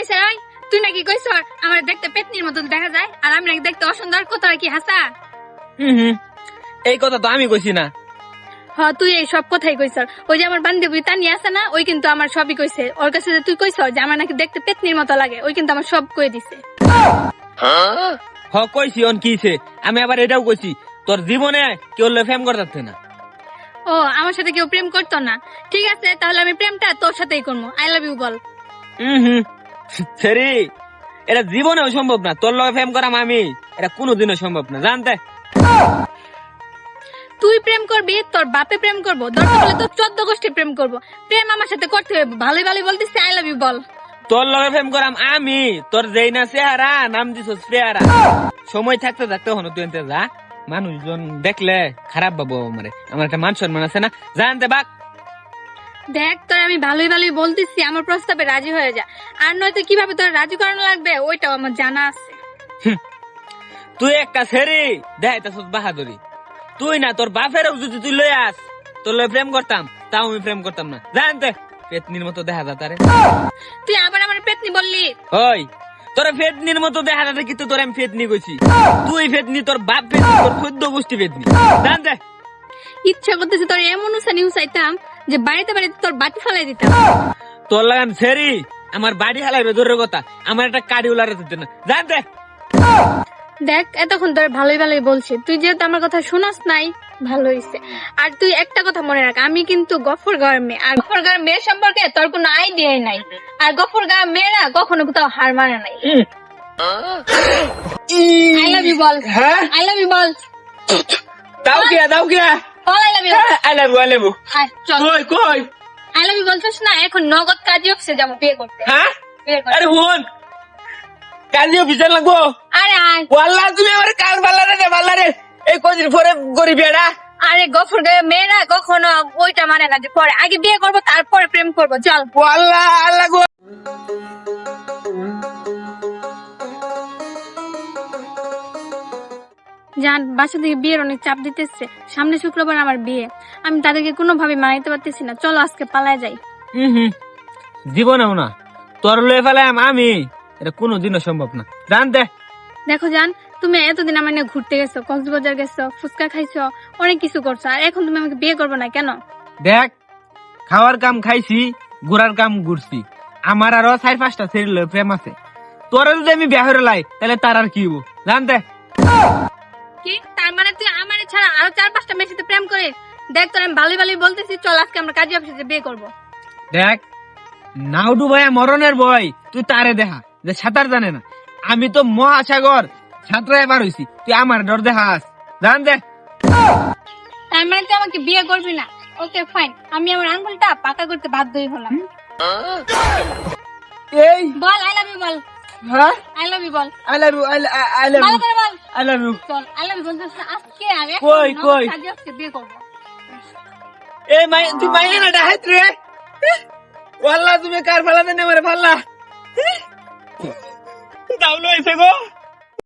ওই তুই নাকি কইছ আমার দেখতে পেতনির মতন দেখা যায় আর আমি নাকি দেখতে অসুন্দর কত কি হাসা? হুম এই কথা তো আমি কইছি না। তুই এই সব কথাই কইছ। ওই যে আমার বান্ধবী তানি আছে না ওই কিন্তু আমার সবই কইছে। ওর কাছে যে তুই কইছ যে আমার নাকি দেখতে পেতনির মতো লাগে ওই কিন্তু আমার সব কই দিছে। হ কইছি অন কিছে আমি আবার এটাও কইছি তোর জীবনে কেউ ফেম করতে না। ও আমার সাথে কেউ প্রেম করতো না। ঠিক আছে তাহলে আমি প্রেমটা তোর সাথেই করব। আই লাভ ইউ বল। হুম হুম। সেরি এটা জীবনেও সম্ভব না। তোর লগে ফেম করাম আমি এটা কোনোদিনও সম্ভব না। জানতে তুই প্রেম করবি তোর বাপে প্রেম করব দরকার হলে তোর চোদ্দ গোষ্ঠী প্রেম করব। প্রেম আমার সাথে করতে হবে ভালোই ভালোই বলতেছি আই লাভ ইউ বল। তোর লগে প্রেম করাম আমি তোর যেই না চেহারা নাম দিছ পেয়ারা সময় থাকতে থাকতে হনো তুই যা। মানুষজন দেখলে খারাপ ভাবো আমারে। আমার একটা মান সম্মান আছে না? জানতে বাক। দেখ তোর আমি ভালোই ভালোই বলতেছি আমার প্রস্তাবে রাজি হয়ে যা। আর নয়তো কীভাবে তোর রাজি করানো লাগবে ওইটাও আমার জানা আছে। তুই একটা সেরি দেখ তাস বাহাদুরি। তুই না তোর বাপেরও যদি তুই লই আস তোর লয় প্রেম করতাম তাও আমি প্রেম করতাম না। জানতে পেতনির মতো দেখা যা তারে। তুই আবার আমার পেতনি বললি? ওই তোর ফেতনির মতো দেখা যাচ্ছে কিন্তু তোর আমি ফেতনি কইছি। তুই ফেতনি তোর বাপ ফেতনি তোর চোদ্দ গোষ্ঠী ফেতনি জানতে ইচ্ছা করতেছে তোর এমন উসানি উসাইতাম যে বাড়িতে বাড়িতে তোর বাতি ফালাই দিতাম। তোর লাগান সেরি আমার বাড়ি হালাইবে দূরের কথা। আমার একটা কাড়ি উলারে দিতে না। জানতে দেখ এতক্ষণ তোর ভালোই ভালোই বলছি। তুই যেহেতু আমার কথা শোনাস নাই ভালো হইছে। আর তুই একটা কথা মনে রাখ আমি কিন্তু গফর গাঁয়ের মেয়ে। আর গফর গাঁয়ের মেয়ের সম্পর্কে তোর কোনো আইডিয়াই নাই। আর গফর গাঁয়ের মেয়েরা কখনো কোথাও হার মানে নাই। আই লাভ ইউ বল। হ্যাঁ? আই লাভ ইউ বল। দাও কিয়া দাও কিয়া বল I love you I love I love চল। কই কই? আই লাভ ইউ বলছিস না এখন নগদ কাজী অফিসে যাব বিয়ে করতে। হ্যাঁ? আরে হুন। কালি অফিসার লাগবো? আরে আয়। ওয়াল্লাহ তুমি আমার কাল বাল্লা রে রে? এই কদিন পরে গরিব এরা আরে গফর গাঁয়ের মেয়েরা কখনো ওইটা মানে না যে পরে। আগে বিয়ে করব তারপরে প্রেম করব চল। আল্লাহ বাসা থেকে বিয়ের অনেক চাপ দিতেছে। সামনে শুক্রবার আমার বিয়ে। আমি তাদেরকে কোনোভাবে মানাইতে পারতেছি না। চলো আজকে পালায় যাই। হুম হুম। জীবনেও না। তোর লয়ে ফেলাম আমি। এটা কোনোদিনও সম্ভব না। জানতে দেখো জান তুমি এতদিন আমার নিয়ে ঘুরতে গেছো কক্সবাজার গেছো ফুচকা খাইছো অনেক কিছু করছ। আর এখন তুমি আমাকে বিয়ে করবে না কেন? দেখ খাওয়ার কাম খাইছি ঘুরার কাম ঘুরছি। আমার আরও চার পাঁচটা ছেড়ে প্রেম আছে। তোরা যদি আমি বিয়া হয়ে লাই তাহলে তার আর কি হব জানতে কি? তার মানে তুই আমার ছাড়া আরও চার পাঁচটা মেয়ের সাথে প্রেম করিস দেখ তোর আমি ভালোই ভালোই বলতেছি চল আজকে আমরা কাজী অফিসে বিয়ে করব। দেখ নাউডু ভাইয়া মরণের বই তুই তারে দেখা যে সাঁতার জানে না। আমি তো মহাসাগর সাঁতরা এবার হইছি তুই আমার ডর দেখাস। জান দে। তার মানে তুই আমাকে বিয়ে করবি না। ওকে ফাইন আমি আমার আঙ্গুলটা পাকা করতে বাধ্যই হলাম। এই! বল আই লাভ ইউ বল। হ্যাঁ? I love you ball. I love you I love ভালো ইউ আই লাভ ইউ চল আই লাভ ইউ বলতেছ আজকে আগে। কই, কই? কাজী বিয়ে করব। এই মাই তুই মাইলে না ডাহাত রে? ওয়াল্লাহ তুমি কার ফালা দেনে মারে ফাল্লা? দাউলো এসে গো।